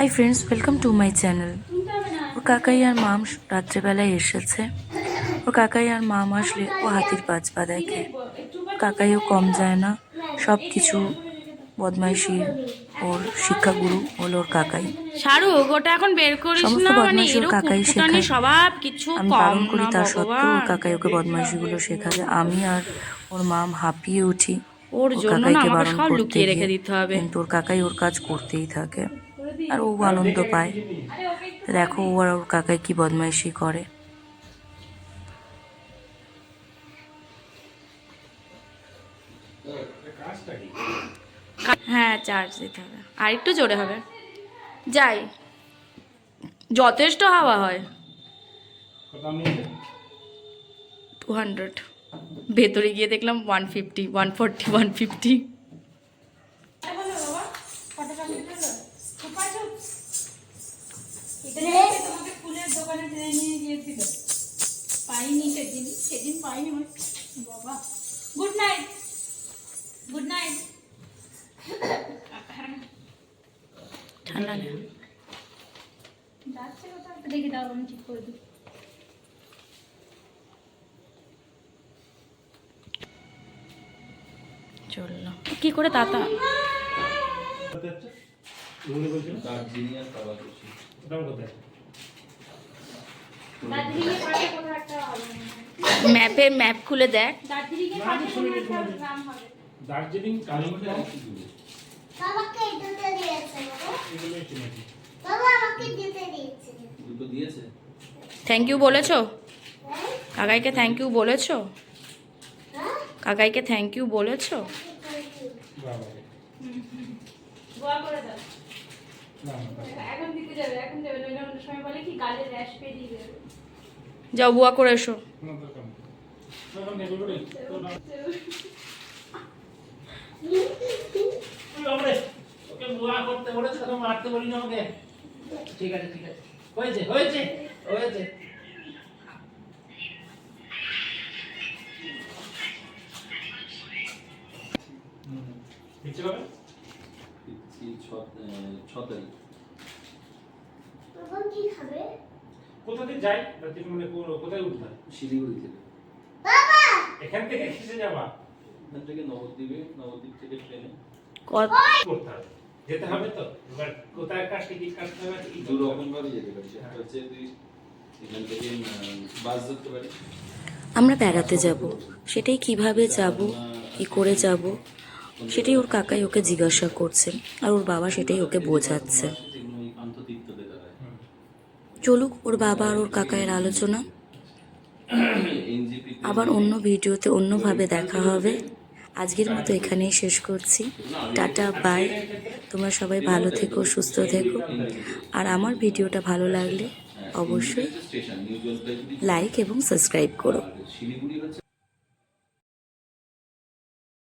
Hi friends welcome to my channel ওর কাকাই আর মাম রাত্রেবেলায় এসেছে। ওর কাকাই আর মাম আসলে ও হাতির পাঁচ পা দেখে। কাকাইও কম যায় না। সব কিছু বদমাইশির ওর শিক্ষাগুরু হলো ওর কাকাই। শাহরুখ ওটা এখন বের করিস না মানে বদমাইশি কাকাই শেখায়। স্বভাব কিছু আমি বারণ করি তার সত্ত্বেও ওর কাকাই ওকে বদমাইশিগুলো শেখাবে আমি আর ওর মাম হাঁপিয়ে উঠি। ওর জন্য না আমাকে সব লুকিয়ে রেখে দিতে হবে। কিন্তু ওর কাকাই ওর কাজ করতেই থাকে। আর ও আনন্দ পায়। দেখো ও আর ওর কাকাই কি বদমাইশি করে। হ্যাঁ চার্জ দিতে হবে। আর একটু জোরে হবে। যাই। যথেষ্ট হাওয়া হয়। টু হান্ড্রেড ভেতরে গিয়ে দেখলাম one fifty one forty one fifty তোমাকে ফুলের দোকানে টেনে নিয়ে গিয়েছিল। পাইনি সেদিন সেদিন পাইনি বাবা। গুড নাইট গুড নাইট ঠান্ডা নেই। যাচ্ছে কোথাও দেখে দাও আমি ঠিক করে দিই। চলল। কি করে তাতা? দার্জিলিং আর কাবাকুচি দার্জিলিংয়ের পাশে কোনো একটা হবে। ম্যাপে ম্যাপ খুলে দেখ। দার্জিলিংয়ের পাশে কোনো একটা গ্রাম হবে। দার্জিলিং কালিম্পং? বাবাকে দুটো দিয়েছে বাবা। এগুলোই চিনেছি বাবা আমাকে দিতে দিয়েছে। দুটো দিয়েছে? থ্যাংক ইউ বলেছ? হ্যাঁ? কাকাইকে থ্যাংক ইউ বলেছ? হ্যাঁ? কাকাইকে থ্যাংক ইউ বলেছ? গোয়া করে দাও। এখন দিতে যাবে এখন যাবে নইলে অন্য সময় বলে কি গালে র্যাশ বেরিয়ে যাবে। যাও বুয়া করে এসো। ঠিক আছে ঠিক আছে। হয়েছে হয়েছে হয়েছে। ছ তারিখ। বাবা কি খাবে? কোথা থেকে যাই রাত্রি মানে কোথায় উঠতে শিলিগুড়ি থেকে। বাবা! এখান থেকে কিসে যাবা? এখান থেকে নবদ্বীপে নবদ্বীপ থেকে ট্রেনে। কত? করতে হবে। যেতে হবে তো? এবার কোথায় কাজ টিকিট কাটতে হবে? দু রকম ভাবে যেতে পারিস একটা হচ্ছে তুই এখান থেকে বাস ধরতে পারিস আমরা বেড়াতে যাব। সেটাই কীভাবে যাব কি করে যাব? সেটাই ওর কাকাই ওকে জিজ্ঞাসা করছে, আর ওর বাবা সেটাই ওকে বোঝাচ্ছে। চলুক, ওর বাবা আর ওর কাকায়ের আলোচনা। আবার অন্য ভিডিওতে অন্যভাবে দেখা হবে। আজকের মতো এখানেই শেষ করছি। Tata, bye. তোমরা সবাই ভালো থেকো, সুস্থ থেকো। আর আমার ভিডিওটা ভালো লাগলে অবশ্যই লাইক এবং সাবস্ক্রাইব করো।